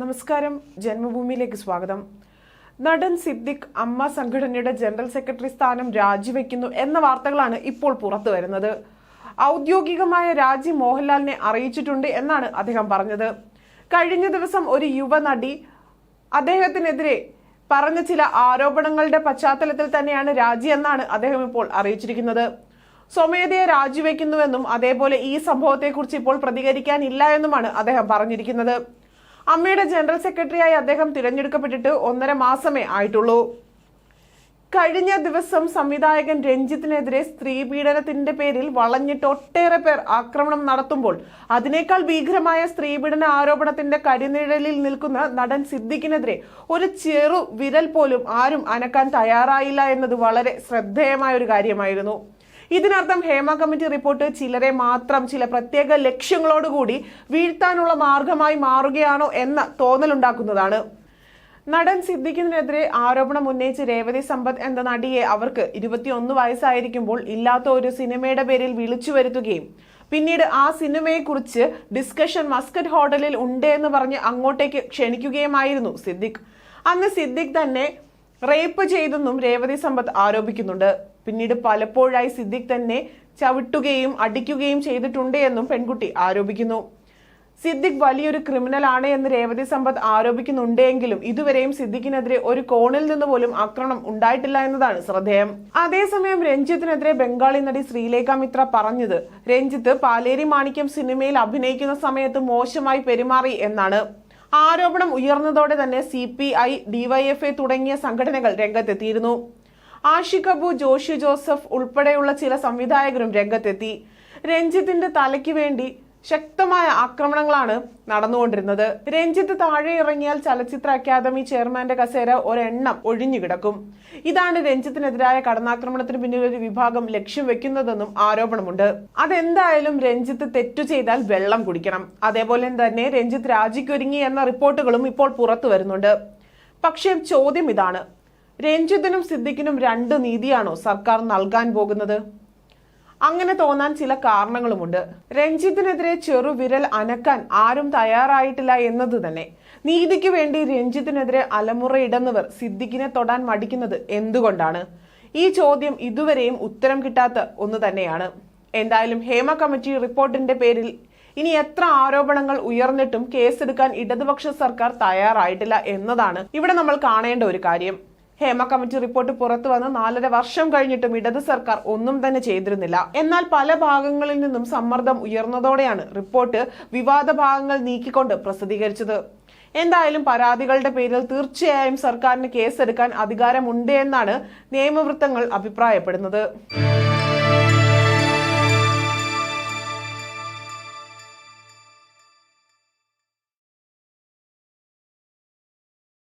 നമസ്കാരം. ജന്മഭൂമിയിലേക്ക് സ്വാഗതം. നടൻ സിദ്ദിഖ് അമ്മ സംഘടനയുടെ ജനറൽ സെക്രട്ടറി സ്ഥാനം രാജിവെക്കുന്നു എന്ന വാർത്തകളാണ് ഇപ്പോൾ പുറത്തു വരുന്നത്. ഔദ്യോഗികമായ രാജി മോഹൻലാലിനെ അറിയിച്ചിട്ടുണ്ട് എന്നാണ് അദ്ദേഹം പറഞ്ഞത്. കഴിഞ്ഞ ദിവസം ഒരു യുവനടി അദ്ദേഹത്തിനെതിരെ പറഞ്ഞ ചില ആരോപണങ്ങളുടെ പശ്ചാത്തലത്തിൽ തന്നെയാണ് രാജി എന്നാണ് അദ്ദേഹം ഇപ്പോൾ അറിയിച്ചിരിക്കുന്നത്. സ്വമേധയെ രാജിവെക്കുന്നുവെന്നും അതേപോലെ ഈ സംഭവത്തെക്കുറിച്ച് ഇപ്പോൾ പ്രതികരിക്കാനില്ല എന്നുമാണ് അദ്ദേഹം പറഞ്ഞിരിക്കുന്നത്. അമ്മയുടെ ജനറൽ സെക്രട്ടറിയായി അദ്ദേഹം തിരഞ്ഞെടുക്കപ്പെട്ടിട്ട് ഒന്നര മാസമേ ആയിട്ടുള്ളൂ. കഴിഞ്ഞ ദിവസം സംവിധായകൻ രഞ്ജിത്തിനെതിരെ സ്ത്രീ പീഡനത്തിന്റെ പേരിൽ വളഞ്ഞിട്ട് ഒട്ടേറെ പേർ ആക്രമണം നടത്തുമ്പോൾ അതിനേക്കാൾ ഭീകരമായ സ്ത്രീപീഡന ആരോപണത്തിന്റെ കരിനിഴലിൽ നിൽക്കുന്ന നടൻ സിദ്ദിഖിനെതിരെ ഒരു ചെറു വിരൽ പോലും ആരും അനക്കാൻ തയ്യാറായില്ല എന്നത് വളരെ ശ്രദ്ധേയമായ ഒരു കാര്യമായിരുന്നു. ഇതിനർത്ഥം ഹേമ കമ്മിറ്റി റിപ്പോർട്ട് ചിലരെ മാത്രം ചില പ്രത്യേക ലക്ഷ്യങ്ങളോടുകൂടി വീഴ്ത്താനുള്ള മാർഗമായി മാറുകയാണോ എന്ന തോന്നലുണ്ടാക്കുന്നതാണ്. നടൻ സിദ്ദിഖിനെതിരെ ആരോപണം ഉന്നയിച്ച് രേവതി സമ്പത്ത് എന്ന നടിയെ അവർക്ക് ഇരുപത്തിയൊന്ന് വയസ്സായിരിക്കുമ്പോൾ ഇല്ലാത്ത ഒരു സിനിമയുടെ പേരിൽ വിളിച്ചു വരുത്തുകയും പിന്നീട് ആ സിനിമയെക്കുറിച്ച് ഡിസ്കഷൻ മസ്കറ്റ് ഹോട്ടലിൽ ഉണ്ട് എന്ന് പറഞ്ഞ് അങ്ങോട്ടേക്ക് ക്ഷണിക്കുകയുമായിരുന്നു സിദ്ദിഖ്. അന്ന് സിദ്ദിഖ് തന്നെ റേപ്പ് ചെയ്തെന്നും രേവതി സമ്പത്ത് ആരോപിക്കുന്നുണ്ട്. പിന്നീട് പലപ്പോഴായി സിദ്ദിഖ് തന്നെ ചവിട്ടുകയും അടിക്കുകയും ചെയ്തിട്ടുണ്ട് എന്നും പെൺകുട്ടി ആരോപിക്കുന്നു. സിദ്ദിഖ് വലിയൊരു ക്രിമിനൽ ആണ് എന്ന് രേവതി സമ്പത്ത് ആരോപിക്കുന്നുണ്ടെങ്കിലും ഇതുവരെയും സിദ്ദിഖിനെതിരെ ഒരു കോണിൽ നിന്ന് പോലും ആക്രമണം ഉണ്ടായിട്ടില്ല എന്നതാണ് ശ്രദ്ധേയം. അതേസമയം രഞ്ജിത്തിനെതിരെ ബംഗാളി നടി ശ്രീലേഖ മിത്ര പറഞ്ഞത് രഞ്ജിത്ത് പാലേരി മാണിക്യം സിനിമയിൽ അഭിനയിക്കുന്ന സമയത്ത് മോശമായി പെരുമാറി എന്നാണ്. ആരോപണം ഉയർന്നതോടെ തന്നെ സി പി ഐ ഡിവൈഎഫ്ഐ തുടങ്ങിയ സംഘടനകൾ രംഗത്തെത്തിയിരുന്നു. ആഷിഖ് അബു ജോഷി ജോസഫ് ഉൾപ്പെടെയുള്ള ചില സംവിധായകരും രംഗത്തെത്തി. രഞ്ജിത്തിന്റെ തലയ്ക്ക് വേണ്ടി ശക്തമായ ആക്രമണങ്ങളാണ് നടന്നുകൊണ്ടിരുന്നത്. രഞ്ജിത്ത് താഴെ ഇറങ്ങിയാൽ ചലച്ചിത്ര അക്കാദമി ചെയർമാന്റെ കസേര ഒരെണ്ണം ഒഴിഞ്ഞു കിടക്കും. ഇതാണ് രഞ്ജിത്തിനെതിരായ കടന്നാക്രമണത്തിന് പിന്നിൽ ഒരു വിഭാഗം ലക്ഷ്യം വെക്കുന്നതെന്നും ആരോപണമുണ്ട്. അതെന്തായാലും രഞ്ജിത്ത് തെറ്റു ചെയ്താൽ വെള്ളം കുടിക്കണം. അതേപോലെ തന്നെ രഞ്ജിത്ത് രാജിക്കൊരുങ്ങി എന്ന റിപ്പോർട്ടുകളും ഇപ്പോൾ പുറത്തു വരുന്നുണ്ട്. പക്ഷേ ചോദ്യം ഇതാണ്. രഞ്ജിത്തിനും സിദ്ദിഖിനും രണ്ട് നീതിയാണോ സർക്കാർ നൽകാൻ പോകുന്നത്? അങ്ങനെ തോന്നാൻ ചില കാരണങ്ങളുമുണ്ട്. രഞ്ജിത്തിനെതിരെ ചെറുവിരൽ അനക്കാൻ ആരും തയ്യാറായിട്ടില്ല എന്നത് തന്നെ. നീതിക്ക് വേണ്ടി രഞ്ജിത്തിനെതിരെ അലമുറയിടുന്നവർ സിദ്ദിഖിനെ തൊടാൻ മടിക്കുന്നത് എന്തുകൊണ്ടാണ്? ഈ ചോദ്യം ഇതുവരെയും ഉത്തരം കിട്ടാത്ത ഒന്ന് തന്നെയാണ്. എന്തായാലും ഹേമ കമ്മിറ്റി റിപ്പോർട്ടിന്റെ പേരിൽ ഇനി എത്ര ആരോപണങ്ങൾ ഉയർന്നിട്ടും കേസെടുക്കാൻ ഇടതുപക്ഷ സർക്കാർ തയ്യാറായിട്ടില്ല എന്നതാണ് ഇവിടെ നമ്മൾ കാണേണ്ട ഒരു കാര്യം. ഹേമ കമ്മിറ്റി റിപ്പോർട്ട് പുറത്തു വന്ന് നാലര വർഷം കഴിഞ്ഞിട്ടും ഇടത് സർക്കാർ ഒന്നും തന്നെ ചെയ്തിരുന്നില്ല. എന്നാൽ പല ഭാഗങ്ങളിൽ നിന്നും സമ്മർദ്ദം ഉയർന്നതോടെയാണ് റിപ്പോർട്ട് വിവാദ ഭാഗങ്ങൾ നീക്കിക്കൊണ്ട് പ്രസിദ്ധീകരിച്ചത്. എന്തായാലും പരാതികളുടെ പേരിൽ തീർച്ചയായും സർക്കാരിന് കേസെടുക്കാൻ അധികാരമുണ്ട് എന്നാണ് നിയമവൃത്തങ്ങൾ അഭിപ്രായപ്പെടുന്നത്.